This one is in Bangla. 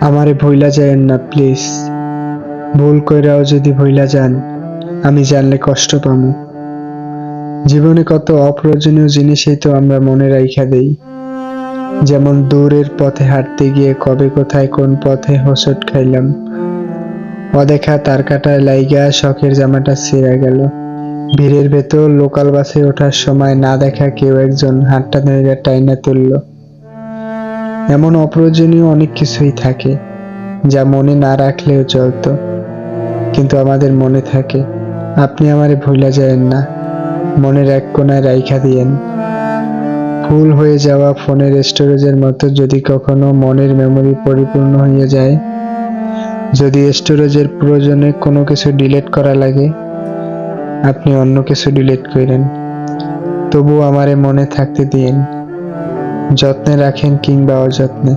আমারে ভইলা যায়েন না, প্লিজ। ভুল কইরাও যদি ভইলা যান, আমি জানলে কষ্ট পামু। জীবনে কত অপ্রয়োজনীয় জিনিসই তো আমরা মনে রাইখা দেই। যেমন দূরের পথে হাঁটতে গিয়ে কবে কোথায় কোন পথে হোঁচট খাইলাম। অদেখা তার কাটায় লাইগা শখের জামাটা ছিঁড়া গেল। ভিড়ের ভেতর লোকাল বাসে ওঠার সময় না দেখা কেউ একজন হাতটা ধরে টাইনা তুলল। এমন অপ্রয়োজনীয় অনেক কিছুই থাকে, যা মনে না রাখলেও চলতো। কিন্তু আমাদের মনে থাকে, আপনি আমারে ভুলা যায়েন না, মনের এক কোনায় রাইখা দিয়েন। ফুল হয়ে যাওয়া ফোনের স্টোরেজের মতো যদি কখনো মনের মেমরি পরিপূর্ণ হয়ে যায়, যদি স্টোরেজের প্রয়োজনে কোনো কিছু ডিলিট করা লাগে, আপনি অন্য কিছু ডিলিট করেন। তবু আমারে মনে থাকতে দিয়েন। যত্নে রাখেন কিংবা অযত্নে।